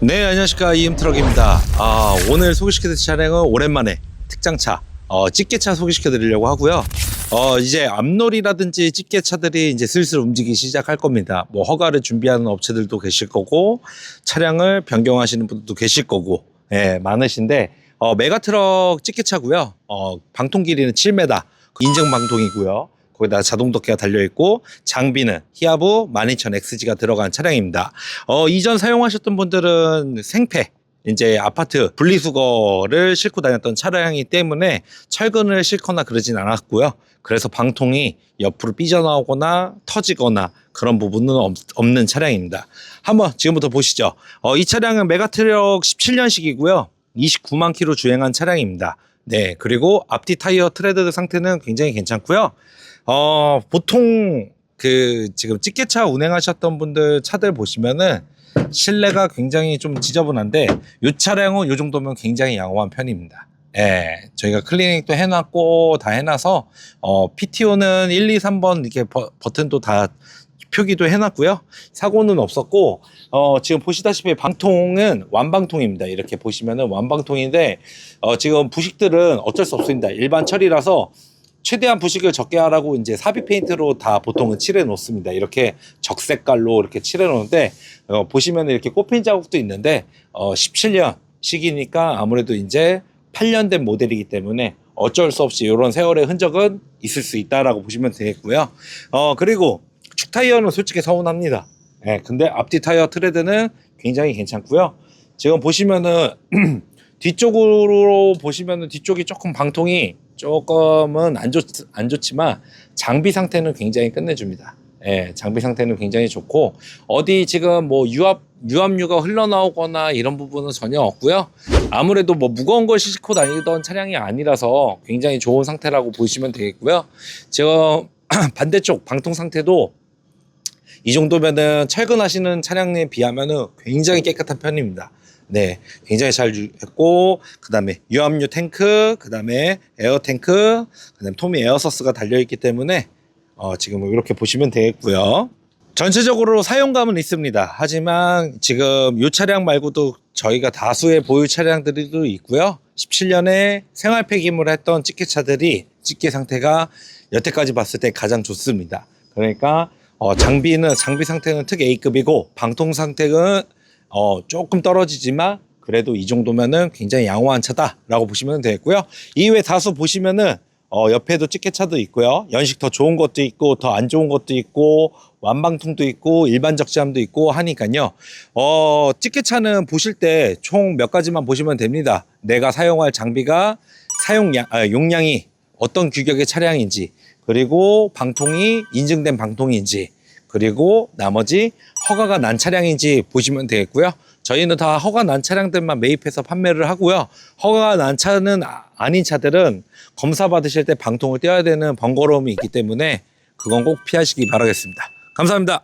네, 안녕하십니까. 이임트럭입니다. 아, 오늘 소개시켜드릴 차량은 오랜만에 특장차, 어, 찌개차 소개시켜드리려고 하고요. 어, 이제 앞놀이라든지 찌개차들이 이제 슬슬 움직이기 시작할 겁니다. 뭐 허가를 준비하는 업체들도 계실 거고, 차량을 변경하시는 분들도 계실 거고, 예, 많으신데, 어, 메가트럭 찌개차고요. 어, 방통 길이는 7m, 인증 방통이고요. 거기다 자동 덕기가 달려 있고 장비는 히아부 12000XG가 들어간 차량입니다. 어, 이전 사용하셨던 분들은 생폐 이제 아파트 분리수거를 싣고 다녔던 차량이기 때문에 철근을 싣거나 그러진 않았고요. 그래서 방통이 옆으로 삐져나오거나 터지거나 그런 부분은 없, 없는 차량입니다. 한번 지금부터 보시죠. 어, 이 차량은 메가트럭 17년식이고요. 29만 킬로 주행한 차량입니다. 네, 그리고 앞뒤 타이어 트레드 상태는 굉장히 괜찮고요. 어, 보통 그 지금 찌개차 운행하셨던 분들 차들 보시면은 실내가 굉장히 좀 지저분한데 이 차량은 이 정도면 굉장히 양호한 편입니다. 예, 저희가 클리닉도 해놨고 다 해놔서 어, PTO는 1, 2, 3번 이렇게 버, 버튼도 다 표기도 해놨고요. 사고는 없었고 어, 지금 보시다시피 방통은 완방통입니다. 이렇게 보시면은 완방통인데 어, 지금 부식들은 어쩔 수 없습니다. 일반 처리라서 최대한 부식을 적게 하라고 이제 삽입 페인트로 다 보통은 칠해 놓습니다. 이렇게 적색깔로 이렇게 칠해 놓는데 어, 보시면 이렇게 꽃핀 자국도 있는데 어, 17년 시기니까 아무래도 이제 8년 된 모델이기 때문에 어쩔 수 없이 이런 세월의 흔적은 있을 수 있다라고 보시면 되겠고요. 어 그리고 축 타이어는 솔직히 서운합니다. 예, 근데 앞뒤 타이어 트레드는 굉장히 괜찮고요. 지금 보시면은 뒤쪽으로 보시면은 뒤쪽이 조금 방통이 조금은 안, 좋, 안 좋지만 장비 상태는 굉장히 끝내줍니다. 예, 장비 상태는 굉장히 좋고 어디 지금 뭐 유압 유압류가 흘러나오거나 이런 부분은 전혀 없고요. 아무래도 뭐 무거운 걸 싣고 다니던 차량이 아니라서 굉장히 좋은 상태라고 보시면 되겠고요. 지금 반대쪽 방통 상태도 이 정도면은 철근하시는 차량에 비하면은 굉장히 깨끗한 편입니다. 네, 굉장히 잘 유- 했고 그 다음에 유압류 탱크, 그 다음에 에어 탱크, 그 다음에 토미 에어서스가 달려 있기 때문에 어, 지금 이렇게 보시면 되겠고요. 전체적으로 사용감은 있습니다. 하지만 지금 이 차량 말고도 저희가 다수의 보유 차량들도 있고요. 17년에 생활 폐기물 했던 찌개차들이 찌개 상태가 여태까지 봤을 때 가장 좋습니다. 그러니까 어, 장비는 장비 상태는 특 A급이고 방통 상태는 어, 조금 떨어지지만 그래도 이 정도면은 굉장히 양호한 차다라고 보시면 되겠고요. 이외 다수 보시면은 어, 옆에도 찌개차도 있고요. 연식 더 좋은 것도 있고 더 안 좋은 것도 있고 완방통도 있고 일반 적재함도 있고 하니까요. 어, 찌개차는 보실 때 총 몇 가지만 보시면 됩니다. 내가 사용할 장비가 사용량 아, 용량이 어떤 규격의 차량인지 그리고 방통이 인증된 방통인지 그리고 나머지 허가가 난 차량인지 보시면 되겠고요. 저희는 다 허가 난 차량들만 매입해서 판매를 하고요. 허가가 난 차는 아- 아닌 차들은 검사 받으실 때 방통을 떼어야 되는 번거로움이 있기 때문에 그건 꼭 피하시기 바라겠습니다. 감사합니다.